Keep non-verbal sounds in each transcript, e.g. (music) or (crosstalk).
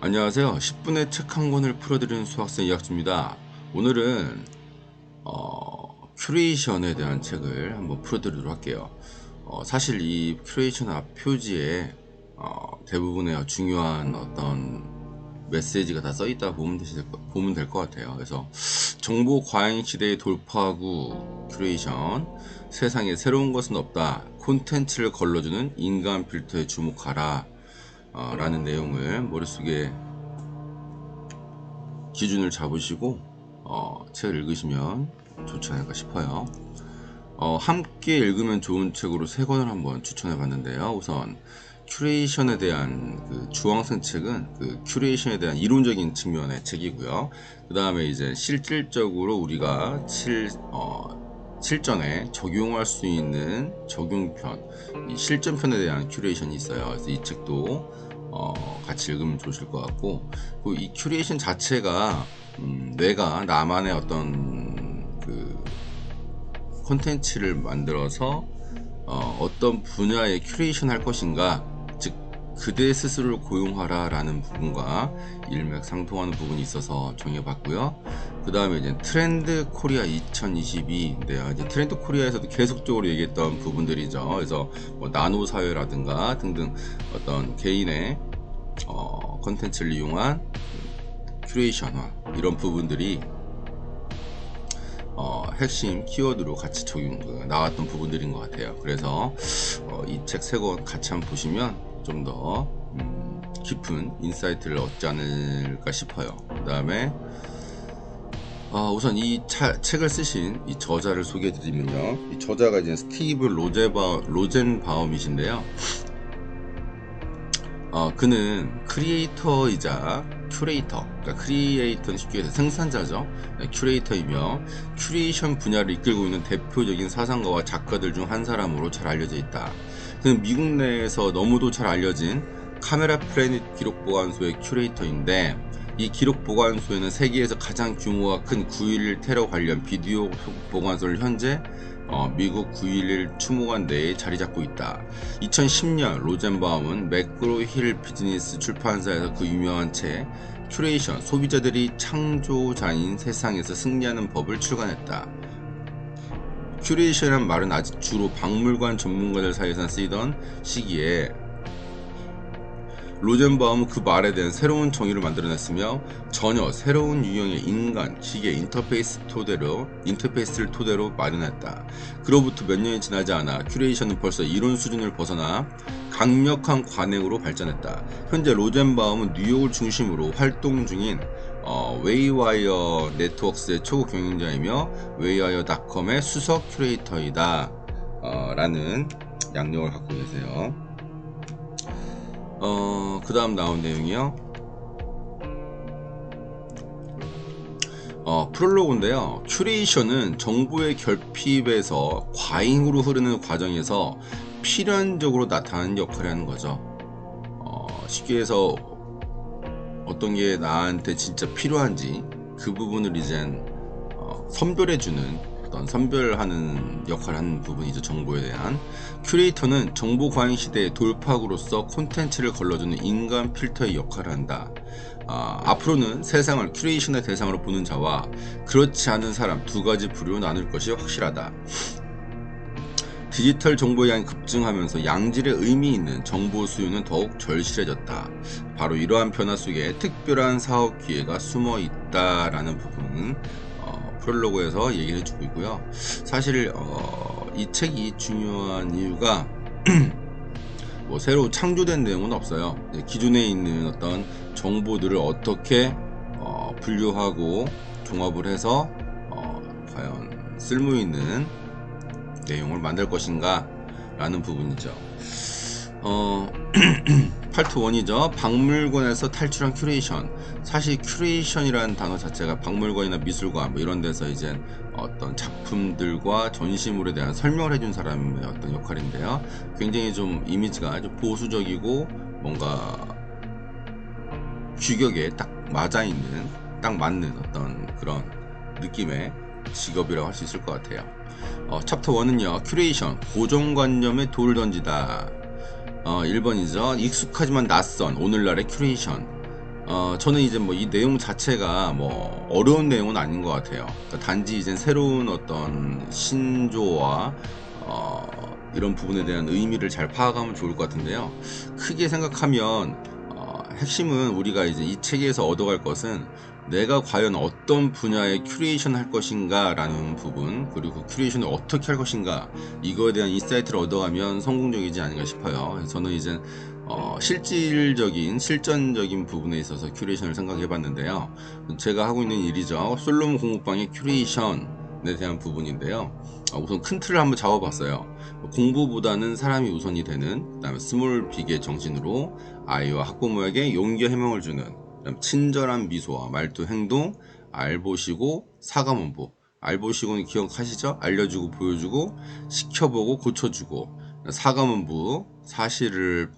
안녕하세요. 10분의 책 한 권을 풀어드리는 수학생 이학주입니다. 오늘은 어, 큐레이션에 대한 책을 한번 풀어드리도록 할게요. 어, 사실 이 큐레이션 앞 표지에 어, 대부분의 중요한 어떤 메시지가 다 써있다 보면 보면 될 것 같아요. 그래서 정보 과잉 시대의 돌파구 큐레이션 세상에 새로운 것은 없다 콘텐츠를 걸러주는 인간 필터에 주목하라 어, 라는 내용을 머릿속에 기준을 잡으시고 어, 책을 읽으시면 좋지 않을까 싶어요. 어, 함께 읽으면 좋은 책으로 세 권을 한번 추천해 봤는데요. 우선 큐레이션에 대한 그 주황색 책은 그 큐레이션에 대한 이론적인 측면의 책이고요. 그 다음에 이제 실질적으로 우리가 실, 어, 실전에 적용할 수 있는 적용편, 이 실전편에 대한 큐레이션이 있어요. 그래서 이 책도 어, 같이 읽으면 좋으실 것 같고, 그이 큐레이션 자체가 음, 뇌가 나만의 어떤 그 콘텐츠를 만들어서 어, 어떤 분야의 큐레이션 할 것인가, 즉 그대 스스로를 고용하라 라는 부분과 일맥상통하는 부분이 있어서 정해봤고요. 그 다음에 이제 트렌드 코리아 2022인데요. 이제 트렌드 코리아에서도 계속적으로 얘기했던 부분들이죠. 그래서 뭐 나노 사회라든가 등등 어떤 개인의 어, 컨텐츠를 이용한 큐레이션화 이런 부분들이 어, 핵심 키워드로 같이 적용 그, 나왔던 부분들인 것 같아요. 그래서 어, 이책 세 권 같이 한번 보시면 좀더 음, 깊은 인사이트를 얻지 않을까 싶어요. 그 다음에 어, 우선 이 차- 책을 쓰신 이 저자를 소개해드리면요. 이 저자가 이제 스티브 로제바 로젠바움이신데요. 어, 그는 크리에이터이자 큐레이터, 그러니까 크리에이터는 쉽게 해서 생산자죠. 네, 큐레이터이며 큐레이션 분야를 이끌고 있는 대표적인 사상가와 작가들 중 한 사람으로 잘 알려져 있다. 그는 미국 내에서 너무도 잘 알려진 카메라 플래닛 기록 보관소의 큐레이터인데 이 기록 보관소에는 세계에서 가장 규모가 큰 9.11 테러 관련 비디오 보관소를 현재 어, 미국 9.11 추모관 내에 자리 잡고 있다. 2010년 로젠바움은 매크로 힐 비즈니스 출판사에서 그 유명한 책 큐레이션 소비자들이 창조자인 세상에서 승리하는 법을 출간했다. 큐레이션이란 말은 아직 주로 박물관 전문가들 사이에서 쓰이던 시기에 로젠바움은 그 말에 대한 새로운 정의를 만들어냈으며 전혀 새로운 유형의 인간 기계 인터페이스 토대로 인터페이스를 토대로 마련했다. 그로부터 몇 년이 지나지 않아 큐레이션은 벌써 이론 수준을 벗어나 강력한 관행으로 발전했다. 현재 로젠바움은 뉴욕을 중심으로 활동 중인 어, 웨이와이어 네트워크스의 초고 경영자이며 웨이와이어닷컴의 수석 큐레이터이다. 어, 라는 양력을 갖고 계세요. 어, 그 다음 나온 내용이요. 어, 프롤로그인데요. 큐레이션은 정보의 결핍에서 과잉으로 흐르는 과정에서 필연적으로 나타나는 역할을 하는 거죠. 어, 쉽게 해서 어떤 게 나한테 진짜 필요한지 그 부분을 이젠 어, 선별해주는 어떤 선별하는 역할을 하는 부분이죠. 정보에 대한. 큐레이터는 정보 과잉 시대의 돌파구로서 콘텐츠를 걸러주는 인간 필터의 역할을 한다. 아, 앞으로는 세상을 큐레이션의 대상으로 보는 자와 그렇지 않은 사람 두 가지 부류로 나눌 것이 확실하다. 디지털 정보의 양이 급증하면서 양질의 의미 있는 정보 수요는 더욱 절실해졌다. 바로 이러한 변화 속에 특별한 사업 기회가 숨어 있다라는 부분은 어, 프롤로그에서 얘기를 해주고 있고요. 사실 어, 이 책이 중요한 이유가 (clears throat) 뭐 새로 창조된 내용은 없어요. 네, 기존에 있는 어떤 정보들을 어떻게 어, 분류하고 종합을 해서 어, 과연 쓸모 있는 내용을 만들 것인가 라는 부분이죠. 어, (clears throat) 파트 1이죠. 박물관에서 탈출한 큐레이션. 사실 큐레이션이라는 단어 자체가 박물관이나 미술관 뭐 이런 데서 이제 어떤 작품들과 전시물에 대한 설명을 해준 사람의 어떤 역할인데요. 굉장히 좀 이미지가 좀 보수적이고 뭔가 규격에 딱 맞아 있는, 딱 맞는 어떤 그런 느낌의 직업이라고 할 수 있을 것 같아요. 어, 챕터 1은요, 큐레이션, 고정관념에 돌을 던지다. 어, 1번이죠. 익숙하지만 낯선 오늘날의 큐레이션. 어, 저는 이제 뭐 이 내용 자체가 뭐 어려운 내용은 아닌 것 같아요. 그러니까 단지 이제 새로운 어떤 신조와 어, 이런 부분에 대한 의미를 잘 파악하면 좋을 것 같은데요. 크게 생각하면 어, 핵심은 우리가 이제 이 책에서 얻어갈 것은 내가 과연 어떤 분야의 큐레이션 할 것인가 라는 부분 그리고 그 큐레이션을 어떻게 할 것인가 이거에 대한 인사이트를 얻어가면 성공적이지 않을까 싶어요. 저는 이제 어, 실질적인 실전적인 부분에 있어서 큐레이션을 생각해 봤는데요. 제가 하고 있는 일이죠. 솔로몬 공부방의 큐레이션에 대한 부분인데요. 어, 우선 큰 틀을 한번 잡아봤어요. 공부보다는 사람이 우선이 되는 그 다음에 스몰 빅의 정신으로 아이와 학부모에게 용기와 해명을 주는 친절한 미소와 말투 행동 알보시고 사과문부 알보시고는 기억하시죠? 알려주고 보여주고 시켜보고 고쳐주고 사과문부 사실을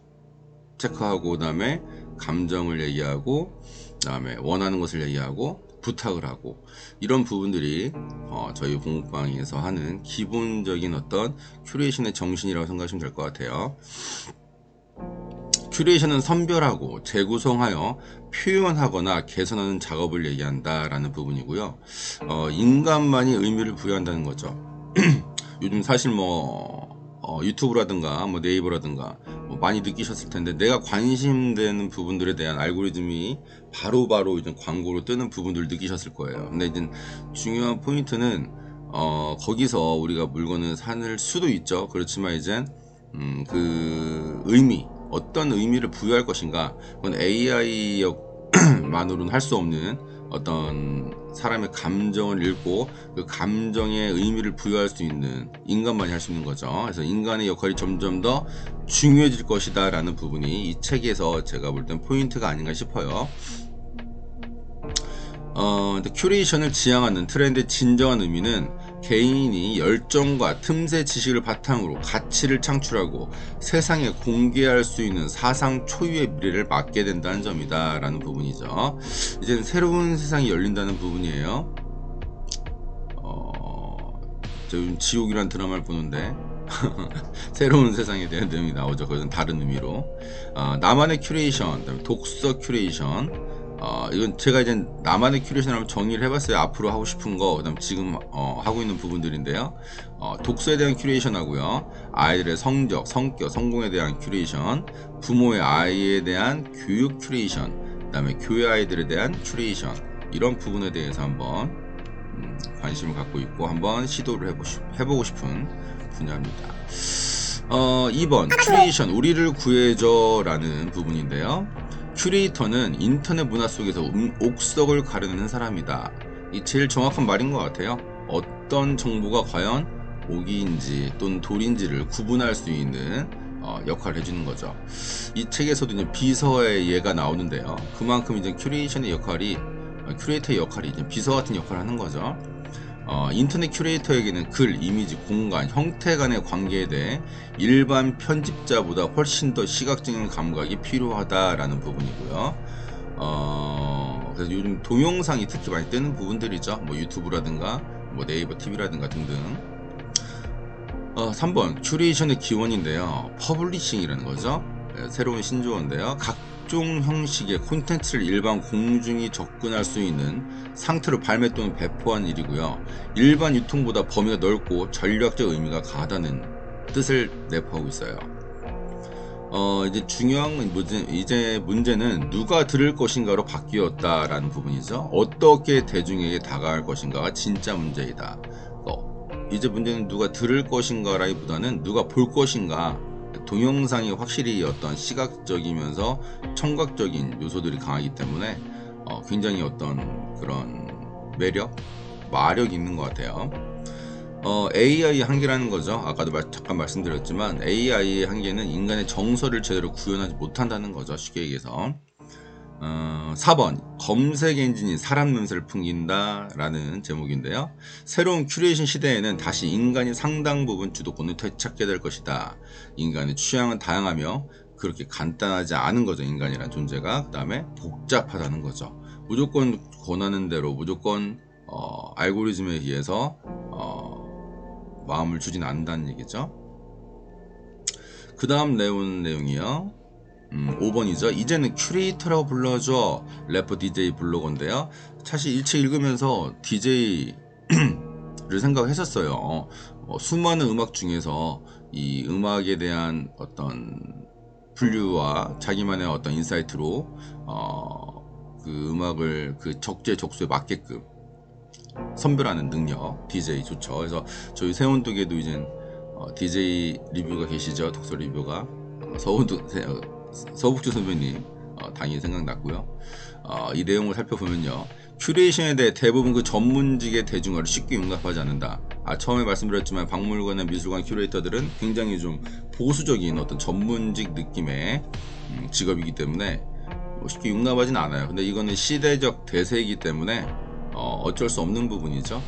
체크하고 그다음에 감정을 얘기하고 그다음에 원하는 것을 얘기하고 부탁을 하고 이런 부분들이 어, 저희 공부방에서 하는 기본적인 어떤 큐레이션의 정신이라고 생각하시면 될 것 같아요. 큐레이션은 선별하고 재구성하여 표현하거나 개선하는 작업을 얘기한다 라는 부분이고요. 어, 인간만이 의미를 부여한다는 거죠. (clears throat) 요즘 사실 뭐 어, 유튜브라든가 뭐 네이버라든가 뭐 많이 느끼셨을 텐데 내가 관심되는 부분들에 대한 알고리즘이 바로바로 바로 광고로 뜨는 부분들 느끼셨을 거예요. 근데 이제 중요한 포인트는 어, 거기서 우리가 물건을 사는 수도 있죠. 그렇지만 이제 음, 그 의미 어떤 의미를 부여할 것인가 그건 AI만으로는 (clears throat) 할 수 없는 어떤 사람의 감정을 읽고 그 감정의 의미를 부여할 수 있는 인간만이 할 수 있는 거죠. 그래서 인간의 역할이 점점 더 중요해질 것이다 라는 부분이 이 책에서 제가 볼 땐 포인트가 아닌가 싶어요. 어, 큐레이션을 지향하는 트렌드의 진정한 의미는 개인이 열정과 틈새 지식을 바탕으로 가치를 창출하고 세상에 공개할 수 있는 사상 초유의 미래를 맞게 된다는 점이다 라는 부분이죠. 이제 새로운 세상이 열린다는 부분이에요. 어... 저 요즘 지옥이란 드라마를 보는데 (laughs) 새로운 세상에 대한 내용이 나오죠. 그것은 다른 의미로. 어, 나만의 큐레이션 독서 큐레이션 어, 이건 제가 이제 나만의 큐레이션 한번 정리를 해봤어요. 앞으로 하고 싶은 거, 그다음 지금 어, 하고 있는 부분들인데요. 어, 독서에 대한 큐레이션 하고요. 아이들의 성적, 성격, 성공에 대한 큐레이션, 부모의 아이에 대한 교육 큐레이션, 그다음에 교회 아이들에 대한 큐레이션 이런 부분에 대해서 한번 음, 관심을 갖고 있고 한번 시도를 해보시, 해보고 싶은 분야입니다. 어, 2번 큐레이션 우리를 구해줘라는 부분인데요. 큐레이터는 인터넷 문화 속에서 음, 옥석을 가르는 사람이다. 이 제일 정확한 말인 것 같아요. 어떤 정보가 과연 오기인지 또는 돌인지를 구분할 수 있는 어, 역할을 해주는 거죠. 이 책에서도 이제 비서의 예가 나오는데요. 그만큼 이제 큐레이션의 역할이 어, 큐레이터의 역할이 이제 비서 같은 역할을 하는 거죠. 어, 인터넷 큐레이터에게는 글, 이미지, 공간, 형태 간의 관계에 대해 일반 편집자보다 훨씬 더 시각적인 감각이 필요하다라는 부분이고요. 어, 그래서 요즘 동영상이 특히 많이 뜨는 부분들이죠. 뭐 유튜브라든가 뭐 네이버 TV라든가 등등. 어, 3번 큐레이션의 기원인데요. 퍼블리싱이라는 거죠. 네, 새로운 신조어인데요. 각 각종 형식의 콘텐츠를 일반 공중이 접근할 수 있는 상태로 발매 또는 배포한 일이고요. 일반 유통보다 범위가 넓고 전략적 의미가 강하다는 뜻을 내포하고 있어요. 어, 이제 중요한 문제, 이제 문제는 누가 들을 것인가로 바뀌었다라는 부분이죠. 어떻게 대중에게 다가갈 것인가가 진짜 문제이다. 어, 이제 문제는 누가 들을 것인가라기보다는 누가 볼 것인가 동영상이 확실히 어떤 시각적이면서 청각적인 요소들이 강하기 때문에 어, 굉장히 어떤 그런 매력, 마력이 있는 것 같아요. 어, AI의 한계라는 거죠. 아까도 말, 잠깐 말씀드렸지만 AI의 한계는 인간의 정서를 제대로 구현하지 못한다는 거죠. 쉽게 얘기해서. 어, 4번. 검색 엔진이 사람 냄새를 풍긴다 라는 제목인데요. 새로운 큐레이션 시대에는 다시 인간이 상당 부분 주도권을 되찾게 될 것이다. 인간의 취향은 다양하며 그렇게 간단하지 않은 거죠. 인간이란 존재가 그 다음에 복잡하다는 거죠. 무조건 권하는 대로 무조건 어, 알고리즘에 의해서 어, 마음을 주진 않는다는 얘기죠. 그 다음 내용 내용이요 음, 5번이죠. 이제는 큐레이터라고 불러줘. 래퍼 DJ 블로거인데요. 사실 일체 읽으면서 DJ를 (clears throat) 생각했었어요. 어, 수많은 음악 중에서 이 음악에 대한 어떤 분류와 자기만의 어떤 인사이트로 어, 그 음악을 그 적재적소에 맞게끔 선별하는 능력 DJ 좋죠. 그래서 저희 세운독에도 이제 어, DJ 리뷰가 계시죠. 독서 리뷰가 어, 어, 서북주 선배님 어, 당연히 생각났고요. 어, 이 내용을 살펴보면요. 큐레이션에 대해 대부분 그 전문직의 대중화를 쉽게 용납하지 않는다. 아, 처음에 말씀드렸지만 박물관이나 미술관 큐레이터들은 굉장히 좀 보수적인 어떤 전문직 느낌의 음, 직업이기 때문에 뭐 쉽게 용납하진 않아요. 근데 이거는 시대적 대세이기 때문에 어, 어쩔 수 없는 부분이죠.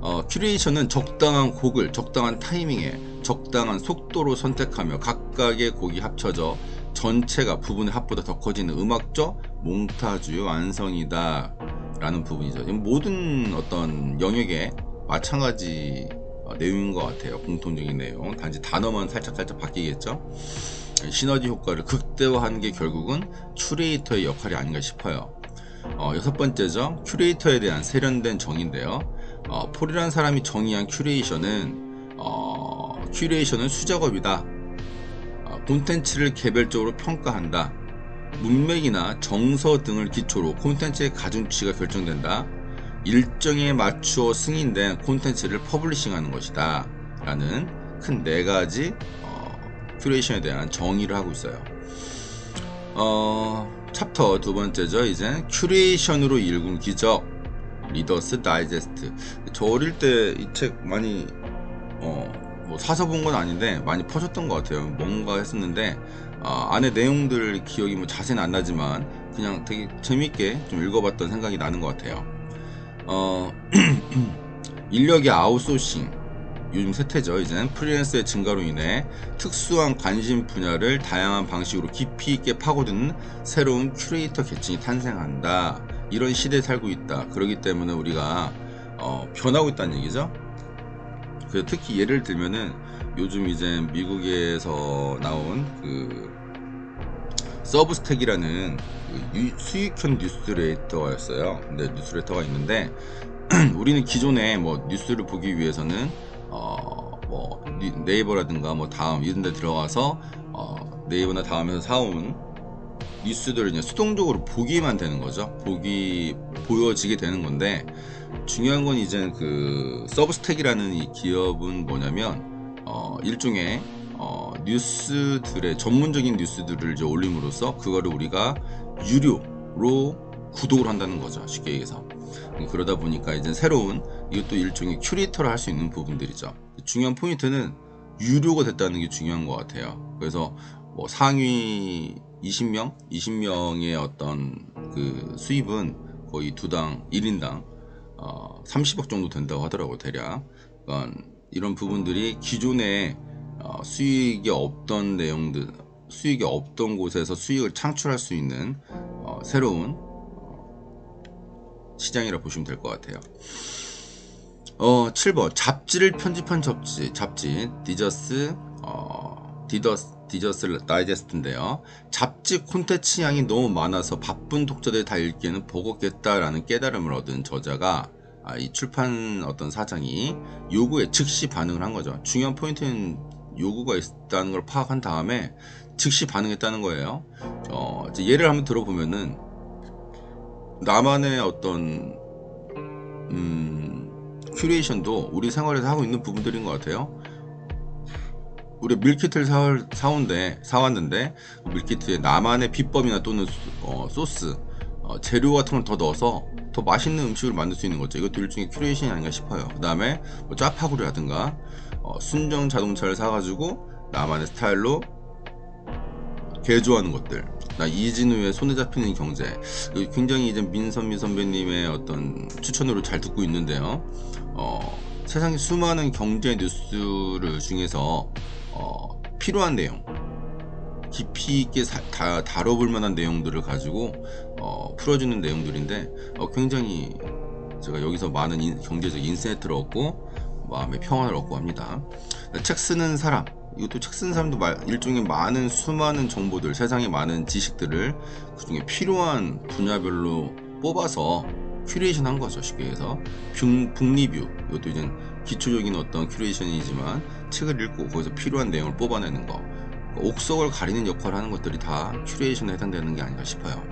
어, 큐레이션은 적당한 곡을 적당한 타이밍에 적당한 속도로 선택하며 각각의 곡이 합쳐져 전체가 부분의 합보다 더 커지는 음악적 몽타주의 완성이다 라는 부분이죠. 이 모든 어떤 영역에 마찬가지 어, 내용인 것 같아요. 공통적인 내용. 단지 단어만 살짝살짝 바뀌겠죠. 시너지 효과를 극대화하는 게 결국은 큐레이터의 역할이 아닌가 싶어요. 어, 여섯 번째죠. 큐레이터에 대한 세련된 정의인데요. 어, 폴이라는 사람이 정의한 큐레이션은 어, 큐레이션은 수작업이다. 어, 콘텐츠를 개별적으로 평가한다. 문맥이나 정서 등을 기초로 콘텐츠의 가중치가 결정된다. 일정에 맞추어 승인된 콘텐츠를 퍼블리싱하는 것이다. 라는 큰 네 가지 어, 큐레이션에 대한 정의를 하고 있어요. 어, 챕터 두 번째죠. 이제 큐레이션으로 일군 기적 리더스 다이제스트. 저 어릴 때 이 책 많이 어, 뭐 사서 본 건 아닌데 많이 퍼졌던 것 같아요. 뭔가 했었는데 아, 안에 내용들 기억이 뭐 자세는 안 나지만 그냥 되게 재밌게 좀 읽어봤던 생각이 나는 것 같아요. 어, (clears throat) 인력의 아웃소싱 요즘 세태죠. 이제는 프리랜서의 증가로 인해 특수한 관심 분야를 다양한 방식으로 깊이 있게 파고드는 새로운 큐레이터 계층이 탄생한다. 이런 시대에 살고 있다. 그렇기 때문에 우리가 어, 변하고 있다는 얘기죠. 그 특히 예를 들면은 요즘 이제 미국에서 나온 그 서브스택이라는 그 유- 수익형 뉴스레터였어요. 근데 뉴스레터가 있는데 (clears throat) 우리는 기존에 뭐 뉴스를 보기 위해서는 어뭐 네이버라든가 뭐 다음 이런 데 들어가서 어 네이버나 다음에서 사온 뉴스들을 이제 수동적으로 보기만 되는 거죠. 보기 보여지게 되는 건데 중요한 건 이제 그 서브스택이라는 이 기업은 뭐냐면 어 일종의 어 뉴스들의 전문적인 뉴스들을 이제 올림으로써 그거를 우리가 유료로 구독을 한다는 거죠. 쉽게 얘기해서. 그러다 보니까 이제 새로운 이것도 일종의 큐레이터를 할 수 있는 부분들이죠. 중요한 포인트는 유료가 됐다는 게 중요한 것 같아요. 그래서 뭐 상위 20명, 20명의 어떤 그 수입은 거의 두당 1인당 어, 30억 정도 된다고 하더라고요, 대략. 그러니까 이런 부분들이 기존에 어, 수익이 없던 내용들, 수익이 없던 곳에서 수익을 창출할 수 있는 어, 새로운 시장이라 보시면 될 것 같아요. 어, 7번 잡지를 편집한 잡지, 잡지 디저스 어, 디더스 디저스 다이제스트인데요. 잡지 콘텐츠 양이 너무 많아서 바쁜 독자들이 다 읽기에는 버겁겠다라는 깨달음을 얻은 저자가 아, 이 출판 어떤 사장이 요구에 즉시 반응을 한 거죠. 중요한 포인트는 요구가 있다는 걸 파악한 다음에 즉시 반응했다는 거예요. 어, 예를 한번 들어보면은 나만의 어떤 음, 큐레이션도 우리 생활에서 하고 있는 부분들인 것 같아요. 우리 밀키트를 사, 사온데, 사왔는데, 그 밀키트에 나만의 비법이나 또는 소- 어, 소스, 어, 재료 같은 걸 더 넣어서 더 맛있는 음식을 만들 수 있는 거죠. 이것도 일종의 큐레이션이 아닌가 싶어요. 그 다음에 뭐 짜파구리라든가, 어, 순정 자동차를 사가지고 나만의 스타일로 개조하는 것들. 나 이진우의 손에 잡히는 경제. 이거 굉장히 이제 민선미 선배님의 어떤 추천으로 잘 듣고 있는데요. 어, 세상에 수많은 경제 뉴스를 중에서 어, 필요한 내용, 깊이 있게 사- 다, 다뤄볼 만한 내용들을 가지고 어, 풀어주는 내용들인데 어, 굉장히 제가 여기서 많은 인- 경제적 인사이트를 얻고 마음의 평안을 얻고 합니다. 책 쓰는 사람 이것도 책쓴 사람도 말- 일종의 많은 수많은 정보들, 세상에 많은 지식들을 그중에 필요한 분야별로 뽑아서 큐레이션 한 거죠. 쉽게 해서 북, 북리뷰 이것도 이제 기초적인 어떤 큐레이션이지만 책을 읽고 거기서 필요한 내용을 뽑아내는 거 그러니까 옥석을 가리는 역할을 하는 것들이 다 큐레이션에 해당되는 게 아닌가 싶어요.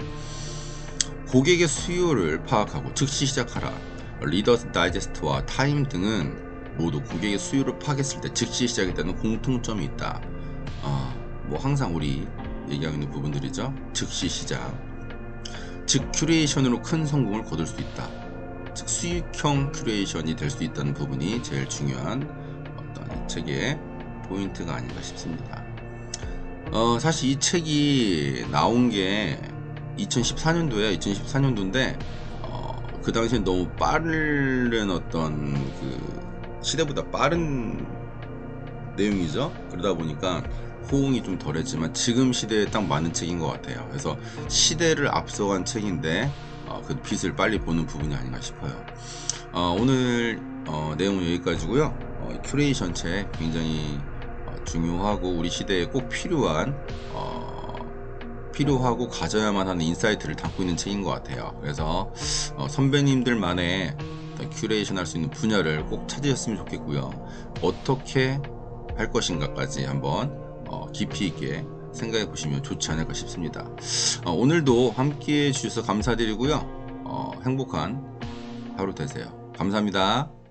고객의 수요를 파악하고 즉시 시작하라. 리더스 다이제스트와 타임 등은 모두 고객의 수요를 파악했을 때 즉시 시작했다는 공통점이 있다. 아, 뭐 항상 우리 얘기하고 있는 부분들이죠. 즉시 시작. 즉 큐레이션으로 큰 성공을 거둘 수 있다. 즉 수익형 큐레이션이 될 수 있다는 부분이 제일 중요한 어떤 이 책의 포인트가 아닌가 싶습니다. 어, 사실 이 책이 나온 게 2014년도에 2014년도인데 어, 그 당시엔 너무 빠른 어떤 그 시대보다 빠른 내용이죠. 그러다 보니까 호응이 좀 덜했지만 지금 시대에 딱 맞는 책인 것 같아요. 그래서 시대를 앞서간 책인데 어, 그 빛을 빨리 보는 부분이 아닌가 싶어요. 어, 오늘 어, 내용은 여기까지고요. 어, 큐레이션 책 굉장히 어, 중요하고 우리 시대에 꼭 필요한 어, 필요하고 가져야만 하는 인사이트를 담고 있는 책인 것 같아요. 그래서 어, 선배님들만의 큐레이션 할 수 있는 분야를 꼭 찾으셨으면 좋겠고요. 어떻게 할 것인가까지 한번 어, 깊이 있게 생각해 보시면 좋지 않을까 싶습니다. 어, 오늘도 함께 해주셔서 감사드리고요. 어, 행복한 하루 되세요. 감사합니다.